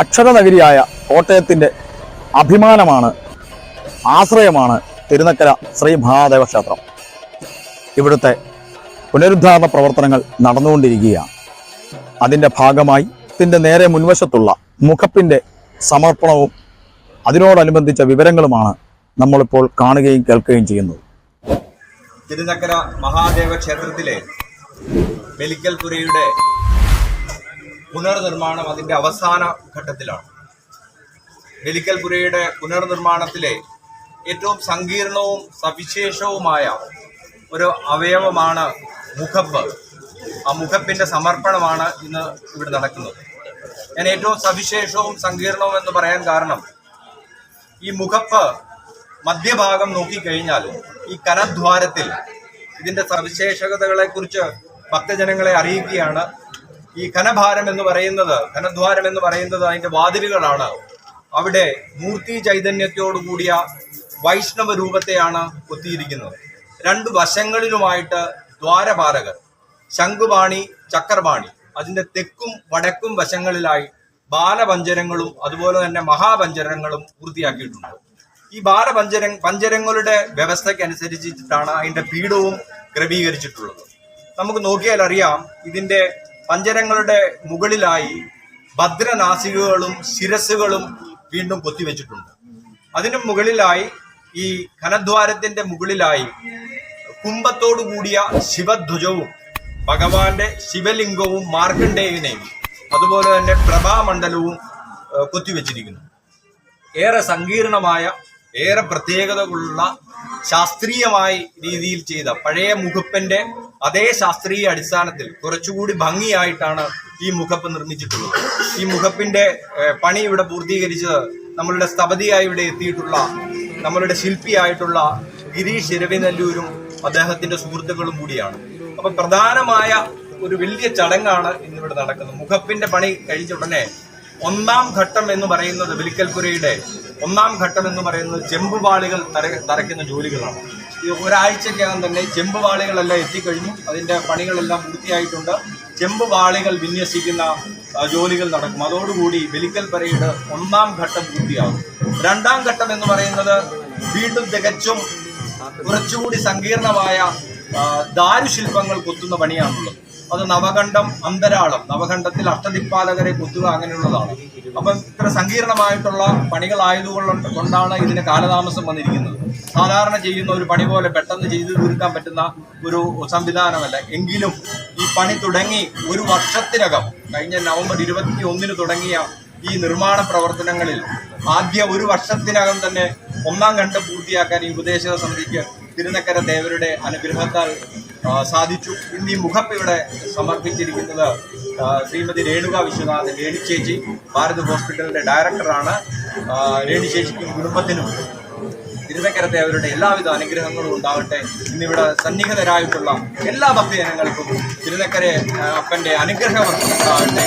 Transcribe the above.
അക്ഷരനഗരിയായ കോട്ടയത്തിന്റെ അഭിമാനമാണ് ആശ്രയമാണ് തിരുനക്കര ശ്രീ മഹാദേവ ക്ഷേത്രം ഇവിടുത്തെ പുനരുദ്ധാരണ പ്രവർത്തനങ്ങൾ നടന്നുകൊണ്ടിരിക്കുകയാണ്. അതിന്റെ ഭാഗമായി ഇതിന്റെ നേരെ മുൻവശത്തുള്ള മുഖപ്പിന്റെ സമർപ്പണവും അതിനോടനുബന്ധിച്ച വിവരങ്ങളുമാണ് നമ്മളിപ്പോൾ കാണുകയും കേൾക്കുകയും ചെയ്യുന്നത്. തിരുനക്കര മഹാദേവ ക്ഷേത്രത്തിലെ ബലിക്കൽപുരയുടെ പുനർനിർമ്മാണം അതിന്റെ അവസാന ഘട്ടത്തിലാണ്. ബലിക്കൽപുരയുടെ പുനർനിർമ്മാണത്തിലെ ഏറ്റവും സങ്കീർണവും സവിശേഷവുമായ ഒരു അവയവമാണ് മുഖപ്പ്. ആ മുഖപ്പിന്റെ സമർപ്പണമാണ് ഇന്ന് ഇവിടെ നടക്കുന്നത്. ഞാൻ ഏറ്റവും സവിശേഷവും സങ്കീർണവും എന്ന് പറയാൻ കാരണം ഈ മുഖപ്പ് മധ്യഭാഗം നോക്കിക്കഴിഞ്ഞാൽ ഈ കനദ്വാരത്തിൽ ഇതിന്റെ സവിശേഷതകളെ കുറിച്ച് ഭക്തജനങ്ങളെ അറിയിക്കുകയാണ്. ഈ ഘനഭാരം എന്ന് പറയുന്നത് ഘനദ്വാരം എന്ന് പറയുന്നത് അതിന്റെ വാതിലുകളാണ്. അവിടെ മൂർത്തി ചൈതന്യത്തോടു കൂടിയ വൈഷ്ണവ രൂപത്തെയാണ് കൊത്തിയിരിക്കുന്നത്. രണ്ട് വശങ്ങളിലുമായിട്ട് ദ്വാരപാലകർ ശംഖുപാണി ചക്രപാണി. അതിന്റെ തെക്കും വടക്കും വശങ്ങളിലായി ബാലപഞ്ചരങ്ങളും അതുപോലെ തന്നെ മഹാപഞ്ചരങ്ങളും പൂർത്തിയാക്കിയിട്ടുണ്ട്. ഈ ബാലപഞ്ചര പഞ്ചരങ്ങളുടെ വ്യവസ്ഥയ്ക്ക് അനുസരിച്ചിട്ടാണ് അതിന്റെ പീഠവും ക്രമീകരിച്ചിട്ടുള്ളത്. നമുക്ക് നോക്കിയാൽ അറിയാം ഇതിന്റെ പഞ്ചരങ്ങളുടെ മുകളിലായി ഭദ്രനാസികകളും ശിരസുകളും വീണ്ടും കൊത്തിവെച്ചിട്ടുണ്ട്. അതിന് മുകളിലായി ഈ ഘനദ്വാരത്തിന്റെ മുകളിലായി കുംഭത്തോടു കൂടിയ ശിവധ്വജവും ഭഗവാന്റെ ശിവലിംഗവും മാർക്കണ്ഡേയനെയും അതുപോലെ തന്നെ പ്രഭാമണ്ഡലവും കൊത്തിവെച്ചിരിക്കുന്നു. ഏറെ സങ്കീർണമായ ഏറെ പ്രത്യേകതകളുള്ള ശാസ്ത്രീയമായി രീതിയിൽ ചെയ്ത പഴയ മുഖപ്പന്റെ അതേ ശാസ്ത്രീയ അടിസ്ഥാനത്തിൽ കുറച്ചുകൂടി ഭംഗിയായിട്ടാണ് ഈ മുഖപ്പ് നിർമ്മിച്ചിട്ടുള്ളത്. ഈ മുഖപ്പിന്റെ പണി ഇവിടെ പൂർത്തീകരിച്ചത് നമ്മളുടെ സ്ഥപതിയായി ഇവിടെ എത്തിയിട്ടുള്ള നമ്മളുടെ ശില്പിയായിട്ടുള്ള ഗിരീഷ് ഇരവിനെല്ലൂരും അദ്ദേഹത്തിന്റെ സുഹൃത്തുക്കളും കൂടിയാണ്. അപ്പൊ പ്രധാനമായ ഒരു വലിയ ചടങ്ങാണ് ഇന്നിവിടെ നടക്കുന്നത്. മുഖപ്പിന്റെ പണി കഴിഞ്ഞ ഉടനെ ഒന്നാം ഘട്ടം എന്ന് പറയുന്നത് വിലിക്കൽപുരയുടെ ഒന്നാം ഘട്ടം എന്ന് പറയുന്നത് ചെമ്പുപാളികൾ തറയ്ക്കുന്ന ജോലികളാണ്. ഒരാഴ്ചക്കകം തന്നെ ചെമ്പ് വാളികളെല്ലാം എത്തിക്കഴിഞ്ഞു. അതിന്റെ പണികളെല്ലാം പൂർത്തിയായിട്ടുണ്ട്. ചെമ്പ് വാളികൾ വിന്യസിക്കുന്ന ജോലികൾ നടക്കും. അതോടുകൂടി ബലിക്കൽപുരയുടെ ഒന്നാം ഘട്ടം പൂർത്തിയാകും. രണ്ടാം ഘട്ടം എന്ന് പറയുന്നത് വീണ്ടും തികച്ചും കുറച്ചുകൂടി സങ്കീർണമായ ദാരുശില്പങ്ങൾ കൊത്തുന്ന പണിയാണുള്ളത്. അത് നവഖണ്ഡം അന്തരാളം നവഖണ്ഡത്തിൽ അഷ്ടദിപ്പാലകരെ കൊത്തുക അങ്ങനെയുള്ളതാണ്. അപ്പം ഇത്ര സങ്കീർണമായിട്ടുള്ള പണികളായതുകൊണ്ട് കൊണ്ടാണ് ഇതിന് കാലതാമസം വന്നിരിക്കുന്നത്. സാധാരണ ചെയ്യുന്ന ഒരു പണി പോലെ പെട്ടെന്ന് ചെയ്തു തീർക്കാൻ പറ്റുന്ന ഒരു സംവിധാനമല്ല. എങ്കിലും ഈ പണി തുടങ്ങി ഒരു വർഷത്തിനകം കഴിഞ്ഞ നവംബർ ഇരുപത്തി ഒന്നിന് തുടങ്ങിയ ഈ നിർമ്മാണ പ്രവർത്തനങ്ങളിൽ ആദ്യ ഒരു വർഷത്തിനകം തന്നെ ഒന്നാം ഘട്ടം പൂർത്തിയാക്കാൻ ഈ ഉപദേശക സമിതിക്ക് തിരുനക്കര ദേവരുടെ അനുഗ്രഹത്താൽ സാധിച്ചു. ഇന്ന് ഈ മുഖപ്പ് ഇവിടെ സമർപ്പിച്ചിരിക്കുന്നത് ശ്രീമതി രേണുക വിശ്വനാഥൻ രേണുചേച്ചി ഭാരത് ഹോസ്പിറ്റലിന്റെ ഡയറക്ടറാണ്. ചേച്ചിക്കും കുടുംബത്തിനും തിരുനക്കര അവരുടെ എല്ലാവിധ അനുഗ്രഹങ്ങളും ഉണ്ടാവട്ടെ. ഇന്നിവിടെ സന്നിഹിതരായിട്ടുള്ള എല്ലാ ഭക്തജനങ്ങൾക്കും തിരുനക്കര അപ്പന്റെ അനുഗ്രഹം ഉണ്ടാവട്ടെ.